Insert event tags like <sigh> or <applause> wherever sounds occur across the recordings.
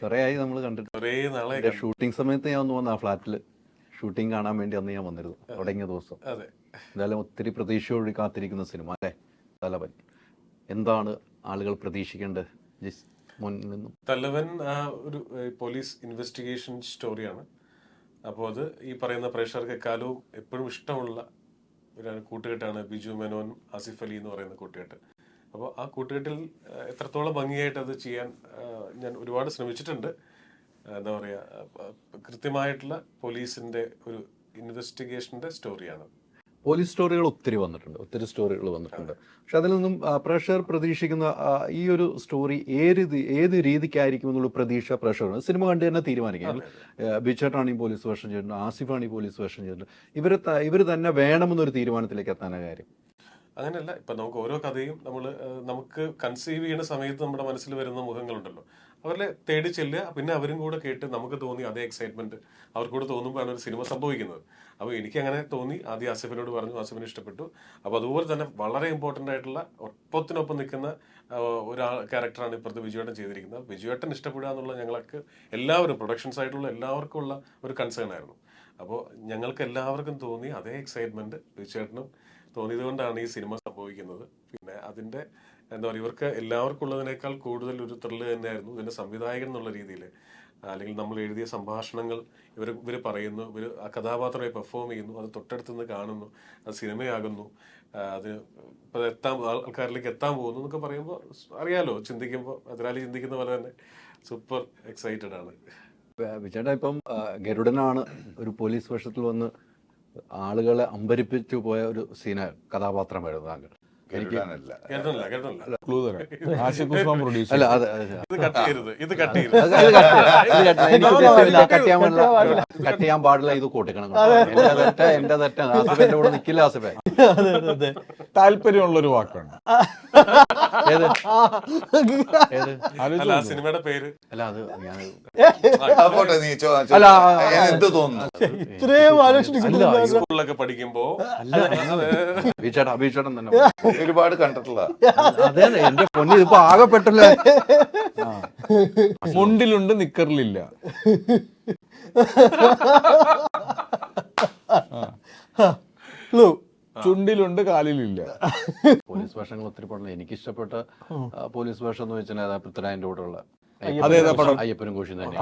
കുറേ ആയി നമ്മൾ കണ്ടിട്ട് ഷൂട്ടിംഗ് സമയത്ത് ഞാൻ ഒന്ന് വന്ന ആ ഫ്ലാറ്റിൽ ഷൂട്ടിംഗ് കാണാൻ വേണ്ടി അന്ന് ഞാൻ വന്നിരുന്നു തുടങ്ങിയ ദിവസം. എന്തായാലും ഒത്തിരി പ്രതീക്ഷയോടെ കാത്തിരിക്കുന്ന സിനിമ അല്ലേ? തലവൻ. എന്താണ് ആളുകൾ പ്രതീക്ഷിക്കേണ്ടത്? ജിസ് മുന്നിൽ നിന്നും. തലവൻ ആ ഒരു പോലീസ് ഇൻവെസ്റ്റിഗേഷൻ സ്റ്റോറിയാണ് അപ്പോൾ അത് ഈ പറയുന്ന പ്രേക്ഷകർക്ക് എക്കാലവും എപ്പോഴും ഇഷ്ടമുള്ള ഒരു കൂട്ടുകെട്ടാണ് ബിജു മേനോൻ ആസിഫ് അലി എന്ന് പറയുന്ന കൂട്ടുകെട്ട്. അപ്പോൾ ആ കൂട്ടുകെട്ടിൽ എത്രത്തോളം ഭംഗിയായിട്ട് അത് ചെയ്യാൻ ഞാൻ ഒരുപാട് ശ്രമിച്ചിട്ടുണ്ട്. എന്താ പറയുക കൃത്യമായിട്ടുള്ള പോലീസിന്റെ ഒരു ഇൻവെസ്റ്റിഗേഷന്റെ സ്റ്റോറിയാണ്. പോലീസ് സ്റ്റോറികൾ ഒത്തിരി വന്നിട്ടുണ്ട് ഒത്തിരി സ്റ്റോറികൾ വന്നിട്ടുണ്ട്. പക്ഷെ അതിൽ നിന്നും പ്രഷർ പ്രതീക്ഷിക്കുന്ന ഈ ഒരു സ്റ്റോറി ഏത് ഏത് രീതിക്കായിരിക്കും എന്നുള്ള പ്രതീക്ഷ പ്രേക്ഷകർ സിനിമ കണ്ട് തന്നെ തീരുമാനിക്കാം. ഈ പോലീസ് വേഷം ചെയ്തിട്ടുണ്ട് ഈ പോലീസ് വേഷം ചെയ്തിട്ടുണ്ട് ഇവരെ ഇവർ തന്നെ വേണമെന്നൊരു തീരുമാനത്തിലേക്ക് എത്താനാണ് കാര്യം. അങ്ങനെയല്ല ഇപ്പൊ നമുക്ക് ഓരോ കഥയും നമ്മൾ നമുക്ക് കൺസീവ് ചെയ്യുന്ന സമയത്ത് നമ്മുടെ മനസ്സിൽ വരുന്ന മുഖങ്ങളുണ്ടല്ലോ. അവരെ തേടി ചെല്ലുക പിന്നെ അവരും കൂടെ കേട്ട് നമുക്ക് തോന്നി അതേ എക്സൈറ്റ്മെന്റ് അവർക്ക് കൂടെ തോന്നുമ്പോഴാണ് ഒരു സിനിമ സംഭവിക്കുന്നത്. അപ്പോൾ എനിക്ക് അങ്ങനെ തോന്നി ആദ്യം ആസിഫിനോട് പറഞ്ഞു ആസിഫിന് ഇഷ്ടപ്പെട്ടു. അപ്പോൾ അതുപോലെ തന്നെ വളരെ ഇമ്പോർട്ടന്റ് ആയിട്ടുള്ള ഒപ്പത്തിനൊപ്പം നിൽക്കുന്ന ഒരാൾ ക്യാരക്ടറാണ് ഇപ്പുറത്ത് വിജയേട്ടൻ ചെയ്തിരിക്കുന്നത്. വിജയേട്ടൻ ഇഷ്ടപ്പെടുക എന്നുള്ള ഞങ്ങൾക്ക് എല്ലാവരും പ്രൊഡക്ഷൻസ് ആയിട്ടുള്ള എല്ലാവർക്കും ഉള്ള ഒരു കൺസേൺ ആയിരുന്നു. അപ്പോൾ ഞങ്ങൾക്ക് എല്ലാവർക്കും തോന്നി അതേ എക്സൈറ്റ്മെന്റ് വിജുവേട്ടനും തോന്നിയത് കൊണ്ടാണ് ഈ സിനിമ സംഭവിക്കുന്നത്. പിന്നെ അതിന്റെ എന്താ പറയുക ഇവർക്ക് എല്ലാവർക്കും ഉള്ളതിനേക്കാൾ കൂടുതൽ ഒരു ത്രില്ല് തന്നെയായിരുന്നു ഇതിന്റെ സംവിധായകൻ എന്നുള്ള രീതിയിൽ. അല്ലെങ്കിൽ നമ്മൾ എഴുതിയ സംഭാഷണങ്ങൾ ഇവർ ഇവർ പറയുന്നു ഇവർ ആ കഥാപാത്രമായി പെർഫോം ചെയ്യുന്നു അത് തൊട്ടടുത്ത് നിന്ന് കാണുന്നു അത് സിനിമയാകുന്നു അത് ഇപ്പം എത്താൻ ആൾക്കാരിലേക്ക് എത്താൻ പോകുന്നു എന്നൊക്കെ പറയുമ്പോൾ അറിയാലോ ചിന്തിക്കുമ്പോൾ എതിരാളി ചിന്തിക്കുന്ന പോലെ തന്നെ സൂപ്പർ എക്സൈറ്റഡ് ആണ്. വിജയേട്ടാ ഇപ്പം ഗരുഡനാണ് ഒരു പോലീസ് വേഷത്തിൽ വന്ന് ആളുകളെ അമ്പരിപ്പിച്ചു പോയ ഒരു സീന കഥാപാത്രമായിരുന്നു താങ്കൾ. അല്ല അത് കട്ട് ചെയ്യാൻ പാടില്ല. ഇത് കൂട്ടിക്കണം. എന്റെ തെറ്റ എന്റെ തെറ്റ. ആസിഫ് എന്റെ കൂടെ നിക്കില്ല ആസിഫെ. അതെ അതെ അതെ. താല്പര്യമുള്ള ഒരു വാക്കാണ് അല്ല ആ സിനിമയുടെ പേര്. അല്ല അത് ഞാൻ ആ, പോട്ടെ നീ അല്ല, എന്ത് തോന്നുന്നു? ഇത്രയും ആലോചിച്ചിരിക്കുന്നു. സ്കൂളിലൊക്കെ പഠിക്കുമ്പോ അഭിചേട്ടൻ തന്നെ ഒരുപാട് കണ്ടിട്ടുള്ള അതെ എന്റെ പൊന്നി ഇതിപ്പോ ആകെ പെട്ടല്ലേ? മുണ്ടിലുണ്ട് നിക്കറിലില്ല. ക്ലൂ ചുണ്ടിലുണ്ട് കാലിലില്ല. പോലീസ് വേഷങ്ങൾ ഒത്തിരി പടം എനിക്ക് ഇഷ്ടപ്പെട്ട പോലീസ് വേഷം എന്ന് വെച്ചാൽ അതാ പൃഥ്വിരാജിന്റെ കൂടെ ഉള്ള? അയ്യപ്പനും കോശി തന്നെ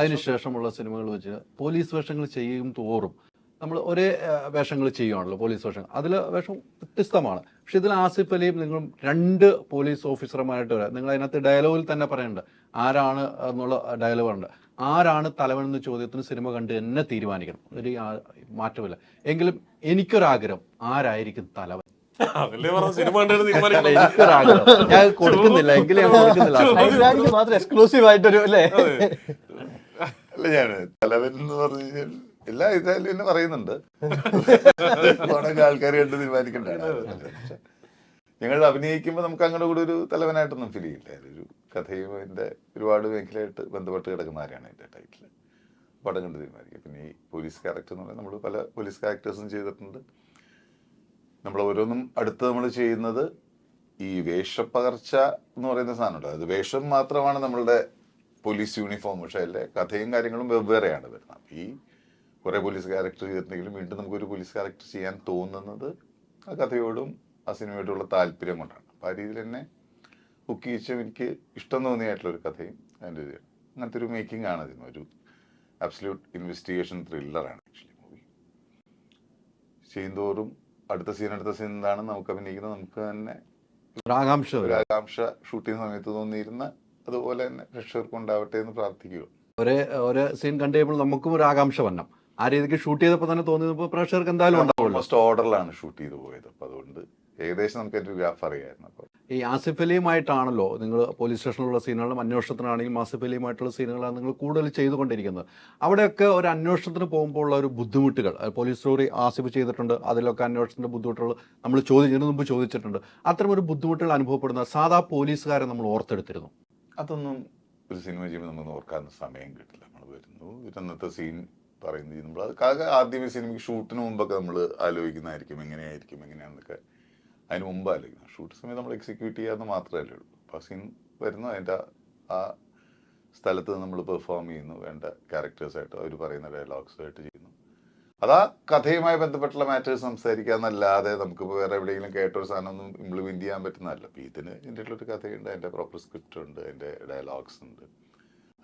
അതിനുശേഷമുള്ള സിനിമകൾ വെച്ച് പോലീസ് വേഷങ്ങൾ ചെയ്യും തോറും നമ്മൾ ഒരേ വേഷങ്ങൾ ചെയ്യുകയാണല്ലോ പോലീസ് വേഷം. അതിൽ വേഷം വ്യത്യസ്തമാണ്. പക്ഷെ ഇതിൽ ആസിഫ് അലിയും നിങ്ങളും രണ്ട് പോലീസ് ഓഫീസർമാരായിട്ട് വരാം. നിങ്ങൾ അതിനകത്ത് ഡയലോഗിൽ തന്നെ പറയുന്നുണ്ട് ആരാണ് എന്നുള്ള ഡയലോഗ് ഉണ്ട്. ആരാണ് തലവൻ എന്ന ചോദ്യത്തിന് സിനിമ കണ്ട് എന്നെ തീരുമാനിക്കണം. ഒരു മാറ്റമില്ല. എങ്കിലും എനിക്കൊരാഗ്രഹം ആരായിരിക്കും തലവൻ? ഞാൻ കൊടുക്കുന്നില്ല എങ്കിലും ഞാൻ കൊടുക്കുന്നില്ല. മാത്രം എക്സ്ക്ലൂസീവ് ആയിട്ടൊരു അല്ലേ? അല്ല ഞാൻ തലവൻ എന്ന് പറഞ്ഞു കഴിഞ്ഞാൽ എല്ലാ ഇതായാലും എന്നെ പറയുന്നുണ്ട്. <laughs> ആൾക്കാർ കണ്ട് തീരുമാനിക്കണ്ടാണ് ഞങ്ങൾ അഭിനയിക്കുമ്പോൾ നമുക്ക് അങ്ങനെ കൂടെ ഒരു തലവനായിട്ടൊന്നും ഫീൽ ചെയ്യില്ല. ഒരു കഥയും അതിന്റെ ഒരുപാട് മേഖലയായിട്ട് ബന്ധപ്പെട്ട് കിടക്കുന്ന ആരെയാണ് അതിന്റെ ടൈറ്റിൽ പടം കണ്ട് തീരുമാനിക്കും. പിന്നെ ഈ പോലീസ് ക്യാരക്ടർ എന്ന് പറഞ്ഞാൽ നമ്മൾ പല പോലീസ് ക്യാരക്ടേഴ്സും ചെയ്തിട്ടുണ്ട്. നമ്മൾ ഓരോന്നും അടുത്ത് നമ്മൾ ചെയ്യുന്നത് ഈ വേഷപ്പകർച്ച എന്ന് പറയുന്ന സാധനമുണ്ട്. അത് വേഷം മാത്രമാണ് നമ്മളുടെ പോലീസ് യൂണിഫോം പക്ഷേ അതിലെ കഥയും കാര്യങ്ങളും വെവ്വേറെയാണ് വരുന്നത്. ഈ കുറേ പോലീസ് ക്യാരക്ടർ ചെയ്തിട്ടുണ്ടെങ്കിലും വീണ്ടും നമുക്കൊരു പോലീസ് ക്യാരക്ടർ ചെയ്യാൻ തോന്നുന്നത് ആ കഥയോടും ആ സിനിമയോടുള്ള താല്പര്യം കൊണ്ടാണ്. അപ്പോൾ ആ രീതിയിൽ തന്നെ ബുക്ക് ചെയ്യിച്ചും എനിക്ക് ഇഷ്ടം തോന്നിയായിട്ടുള്ള ഒരു കഥയും അതിന്റെ ഒരു അങ്ങനത്തെ ഒരു മേക്കിംഗ് ആണ് ഇതിന് ഒരു അബ്സല്യൂട്ട് ഇൻവെസ്റ്റിഗേഷൻ ത്രില്ലറാണ് ആക്ച്വലി മൂവി ചെയ്യുന്തോറും അടുത്ത സീൻ അടുത്ത സീൻ എന്താണ് നമുക്ക് അഭിനയിക്കുന്നത് നമുക്ക് തന്നെ ഒരാകാംക്ഷ ഒരു വരും. ആകാംക്ഷ ഷൂട്ട് ചെയ്യുന്ന സമയത്ത് തോന്നിയിരുന്ന അതുപോലെ തന്നെ പ്രേക്ഷകർക്ക് ഉണ്ടാവട്ടെ എന്ന് പ്രാർത്ഥിക്കുക. ഒരേ ഒരേ സീൻ കണ്ടു കഴിയുമ്പോൾ നമുക്കും ഒരു ആകാംക്ഷ വന്നം ആ രീതിക്ക് ഷൂട്ട് ചെയ്തപ്പോൾ തന്നെ തോന്നിയപ്പോൾ പ്രേക്ഷകർക്ക് എന്തായാലും ഉണ്ടാവുമല്ലോ ഓൾമോസ്റ്റ് ഓർഡറിലാണ് ഷൂട്ട് ചെയ്ത് പോയത്. അപ്പോൾ അതുകൊണ്ട് ഏകദേശം നമുക്ക് എന്റെ ഒരു ഗ്രാഫ് അറിയായിരുന്നു അപ്പോൾ. ഈ ആസിഫ് അലിയുമായിട്ടാണല്ലോ നിങ്ങൾ പോലീസ് സ്റ്റേഷനിലുള്ള സീനുകളും അന്വേഷണത്തിനാണെങ്കിലും ആസിഫ് അലിയുമായിട്ടുള്ള സീനുകളാണ് നിങ്ങൾ കൂടുതൽ ചെയ്തുകൊണ്ടിരിക്കുന്നത്. അവിടെയൊക്കെ ഒരു അന്വേഷണത്തിന് പോകുമ്പോൾ ഉള്ള ഒരു ബുദ്ധിമുട്ടുകൾ പോലീസ് സ്റ്റോറി ആസിഫ് ചെയ്തിട്ടുണ്ട് അതിലൊക്കെ അന്വേഷണത്തിന്റെ ബുദ്ധിമുട്ടുകൾ നമ്മൾ ചോദിച്ചതിന് മുമ്പ് ചോദിച്ചിട്ടുണ്ട്. അത്തരം ഒരു ബുദ്ധിമുട്ടുകൾ അനുഭവപ്പെടുന്ന സാധാ പോലീസുകാരെ നമ്മൾ ഓർത്തെടുത്തിരുന്നു. അതൊന്നും ഒരു സിനിമ ചെയ്യുമ്പോൾ നമുക്ക് ഓർക്കാൻ സമയം കിട്ടില്ല. നമ്മൾ വരുന്നു ഇതന്നത്തെ സീൻ പറയുന്നത് നമ്മൾ അത് ആദ്യമേ സിനിമയ്ക്ക് ഷൂട്ടിന് മുമ്പൊക്കെ നമ്മൾ ആലോചിക്കുന്നതായിരിക്കും എങ്ങനെയായിരിക്കും എങ്ങനെയാണെന്നൊക്കെ അതിന് മുമ്പ് ആലോചിക്കണം ഷൂട്ട് സമയത്ത് നമ്മൾ എക്സിക്യൂട്ട് ചെയ്യാന്ന് മാത്രമല്ലേ ഉള്ളൂ. അപ്പോൾ സീൻ വരുന്നു അതിന്റെ ആ സ്ഥലത്ത് നമ്മൾ പെർഫോം ചെയ്യുന്നു വേണ്ട ക്യാരക്ടേഴ്സായിട്ട് അവർ പറയുന്ന ഡയലോഗ്സുമായിട്ട് ചെയ്യുന്നു. അതാ കഥയുമായി ബന്ധപ്പെട്ടുള്ള മാറ്റേഴ്സ് സംസാരിക്കാന്നല്ലാതെ നമുക്ക് വേറെ എവിടെയെങ്കിലും കേട്ടൊരു സാധനം ഒന്നും ഇംപ്ലിമെന്റ് ചെയ്യാൻ പറ്റുന്നതല്ല. അപ്പോൾ ഇതിന് ഇതിന്റെ ഉള്ളൊരു കഥയുണ്ട് അതിന്റെ പ്രോപ്പർ സ്ക്രിപ്റ്റ് ഉണ്ട് അതിന്റെ ഡയലോഗ്സ് ഉണ്ട്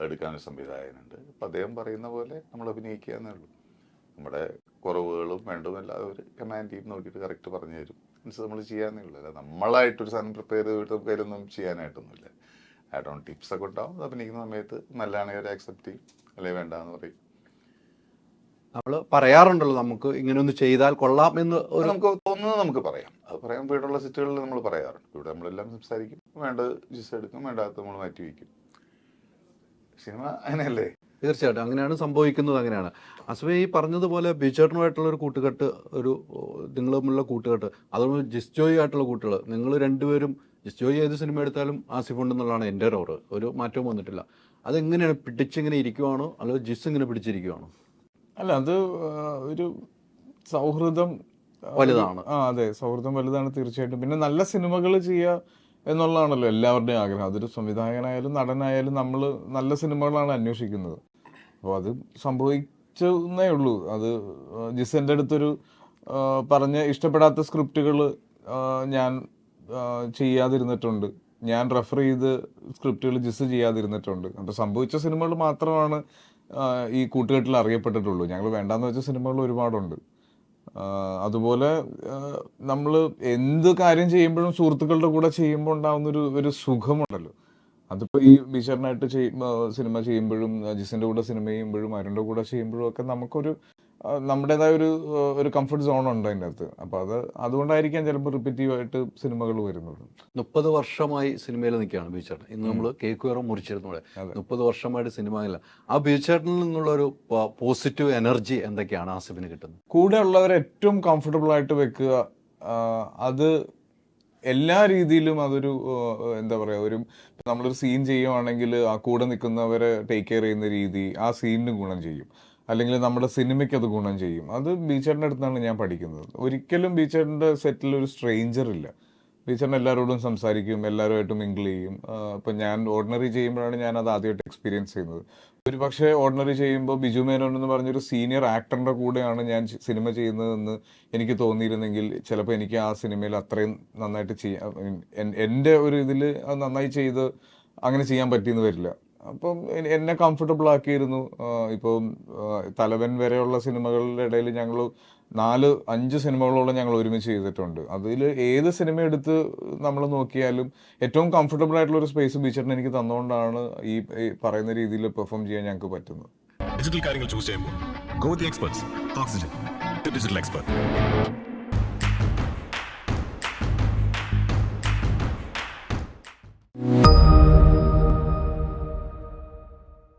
എടുക്കാനൊരു സംവിധായകനുണ്ട് അപ്പം അദ്ദേഹം പറയുന്ന പോലെ നമ്മൾ അഭിനയിക്കുക എന്നേ ഉള്ളൂ. നമ്മുടെ കുറവുകളും വേണ്ടതുമെല്ലാം അവർ കമാൻഡ് ടീം നോക്കിയിട്ട് കറക്റ്റ് പറഞ്ഞു തരും. മീൻസ് നമ്മൾ ഉള്ളൂ അല്ല നമ്മളായിട്ടൊരു സാധനം പ്രിപ്പയർ ചെയ്തിട്ട് നമുക്ക് അതിലൊന്നും ചെയ്യാനായിട്ടൊന്നുമില്ല. ആഡ് ഓൺ ടിപ്സ് ഒക്കെ ഉണ്ടാവും. അത് അഭിനയിക്കുന്ന സമയത്ത് നല്ലതാണെങ്കിൽ അവർ ആക്സെപ്റ്റ് ചെയ്യും. അല്ലെങ്കിൽ വേണ്ട എന്ന് പറയും. നമ്മൾ പറയാറുണ്ടല്ലോ നമുക്ക് ഇങ്ങനെ ഒന്ന് ചെയ്താൽ കൊള്ളാം എന്ന് ഒരു നമുക്ക് തോന്നുന്നത് നമുക്ക് പറയാം. അത് പറയാൻ വീടുള്ള സിറ്റുകളിൽ നമ്മൾ പറയാറുണ്ട്. ഇവിടെ നമ്മളെല്ലാം സംസാരിക്കും. വേണ്ടത് ജിസ് എടുക്കും. വേണ്ടാത്ത നമ്മൾ മാറ്റി വയ്ക്കും. സിനിമ അങ്ങനെയല്ലേ? തീർച്ചയായിട്ടും. അങ്ങനെയാണ് സംഭവിക്കുന്നത് അങ്ങനെയാണ്. അസുബെ ഈ പറഞ്ഞതുപോലെ ബിജേട്ടനുമായിട്ടുള്ള ഒരു കൂട്ടുകെട്ട് ഒരു നിങ്ങൾ തമ്മിലുള്ള കൂട്ടുകെട്ട് അതുപോലെ ജിസ്ജോയി ആയിട്ടുള്ള കൂട്ടുകൾ. നിങ്ങൾ രണ്ടുപേരും ജിസ്ജോയി ഏത് സിനിമ എടുത്താലും ആസിഫ് ഉണ്ടെന്നുള്ളതാണ് എന്റെ ഒരു ഓറ് ഒരു മാറ്റവും വന്നിട്ടില്ല. അതെങ്ങനെയാണ് പിടിച്ചിങ്ങനെ ഇരിക്കുവാണോ? അല്ല ജിസ് ഇങ്ങനെ പിടിച്ചിരിക്കുവാണോ? അല്ല അത് ഒരു സൗഹൃദം വലുതാണ്. ആ അതെ സൗഹൃദം വലുതാണ് തീർച്ചയായിട്ടും. പിന്നെ നല്ല സിനിമകൾ ചെയ്യുക എന്നുള്ളതാണല്ലോ എല്ലാവരുടെയും ആഗ്രഹം. അതൊരു സംവിധായകനായാലും നടനായാലും നമ്മൾ നല്ല സിനിമകളാണ് അന്വേഷിക്കുന്നത്. അപ്പോൾ അത് സംഭവിച്ചെന്നേ ഉള്ളൂ. അത് ജിസന്റെ അടുത്തൊരു പറഞ്ഞ് ഇഷ്ടപ്പെടാത്ത സ്ക്രിപ്റ്റുകൾ ഞാൻ ചെയ്യാതിരുന്നിട്ടുണ്ട്. ഞാൻ റെഫർ ചെയ്ത് സ്ക്രിപ്റ്റുകൾ ജിസ് ചെയ്യാതിരുന്നിട്ടുണ്ട്. അപ്പോൾ സംഭവിച്ച സിനിമകൾ മാത്രമാണ് ഈ കൂട്ടുകെട്ടിൽ അറിയപ്പെട്ടിട്ടുള്ളൂ. ഞങ്ങൾ വേണ്ടാന്ന് വെച്ച സിനിമകൾ ഒരുപാടുണ്ട്. അതുപോലെ നമ്മൾ എന്ത് കാര്യം ചെയ്യുമ്പോഴും സുഹൃത്തുക്കളുടെ കൂടെ ചെയ്യുമ്പോൾ ഉണ്ടാകുന്നൊരു ഒരു സുഖമുണ്ടല്ലോ. അതിപ്പോൾ ഈ ബീച്ചറിനായിട്ട് സിനിമ ചെയ്യുമ്പോഴും അജിസിന്റെ ജിസിന്റെ കൂടെ സിനിമ ചെയ്യുമ്പോഴും അരുണിന്റെ കൂടെ ചെയ്യുമ്പോഴും ഒക്കെ നമുക്കൊരു നമ്മുടേതായ ഒരു ഒരു കംഫർട്ട് സോൺ ഉണ്ട് അതിന്റെ അകത്ത്. അപ്പൊ അത് അതുകൊണ്ടായിരിക്കാം ചിലപ്പോൾ റിപ്പീറ്റീവ് ആയിട്ട് സിനിമകൾ വരുന്നത്. മുപ്പത് വർഷമായി സിനിമയിൽ നിൽക്കുകയാണ് ബീച്ചേട്ടൻ ഇന്ന് നമ്മൾ കേക്ക് വേറെ മുറിച്ചിരുന്നു ഇവിടെ. മുപ്പത് വർഷമായിട്ട് സിനിമയില്ല ആ ബീച്ചേട്ടനിൽ നിന്നുള്ള ഒരു പോസിറ്റീവ് എനർജി എന്തൊക്കെയാണ് ആസിഫിന് കിട്ടുന്നത്? കൂടെ ഉള്ളവരെ ഏറ്റവും കംഫർട്ടബിൾ ആയിട്ട് വെക്കുക അത് എല്ലാ രീതിയിലും അതൊരു എന്താ പറയുക ഒരു നമ്മളൊരു സീൻ ചെയ്യുവാണെങ്കിൽ ആ കൂടെ നിൽക്കുന്നവരെ ടേക്ക് കെയർ ചെയ്യുന്ന രീതി ആ സീനിന് ഗുണം ചെയ്യും. അല്ലെങ്കിൽ നമ്മുടെ സിനിമയ്ക്ക് അത് ഗുണം ചെയ്യും. അത് ബീച്ചേട്ടന്റെ അടുത്താണ് ഞാൻ പഠിക്കുന്നത്. ഒരിക്കലും ബീച്ചേട്ടന്റെ സെറ്റിൽ ഒരു സ്ട്രേഞ്ചർ ഇല്ല. ബീച്ചേട്ടൻ എല്ലാവരോടും സംസാരിക്കും എല്ലാവരുമായിട്ട് മിങ്കിൾ ചെയ്യും. ഇപ്പം ഞാൻ ഓർഡിനറി ചെയ്യുമ്പോഴാണ് ഞാൻ അത് ആദ്യമായിട്ട് എക്സ്പീരിയൻസ് ചെയ്യുന്നത്. ഒരു പക്ഷേ ഓർഡിനറി ചെയ്യുമ്പോൾ ബിജു മേനോൻ എന്ന് പറഞ്ഞൊരു സീനിയർ ആക്ടറിന്റെ കൂടെയാണ് ഞാൻ സിനിമ ചെയ്യുന്നതെന്ന് എനിക്ക് തോന്നിയിരുന്നെങ്കിൽ ചിലപ്പോൾ എനിക്ക് ആ സിനിമയിൽ അത്രയും നന്നായിട്ട് ചെയ്യാൻ എന്റെ ഒരു ഇതിൽ നന്നായി ചെയ്ത് അങ്ങനെ ചെയ്യാൻ പറ്റിയെന്ന് വരില്ല. അപ്പം എന്നെ കംഫർട്ടബിൾ ആക്കിയിരുന്നു. ഇപ്പോൾ തലവൻ വരെയുള്ള സിനിമകളുടെ ഇടയിൽ ഞങ്ങൾ നാല് അഞ്ച് സിനിമകളോളം ഞങ്ങൾ ഒരുമിച്ച് ചെയ്തിട്ടുണ്ട്. അതിൽ ഏത് സിനിമ എടുത്ത് നമ്മൾ നോക്കിയാലും ഏറ്റവും കംഫർട്ടബിൾ ആയിട്ടുള്ള ഒരു സ്പേസ് ബീച്ചറിന് എനിക്ക് തന്നുകൊണ്ടാണ് ഈ പറയുന്ന രീതിയിൽ പെർഫോം ചെയ്യാൻ ഞങ്ങൾക്ക് പറ്റുന്നത്. ഡിജിറ്റൽ കാര്യങ്ങൾ ചൂസ് ചെയ്യുമ്പോൾ ഡിജിറ്റൽ എക്സ്പെർട്ട്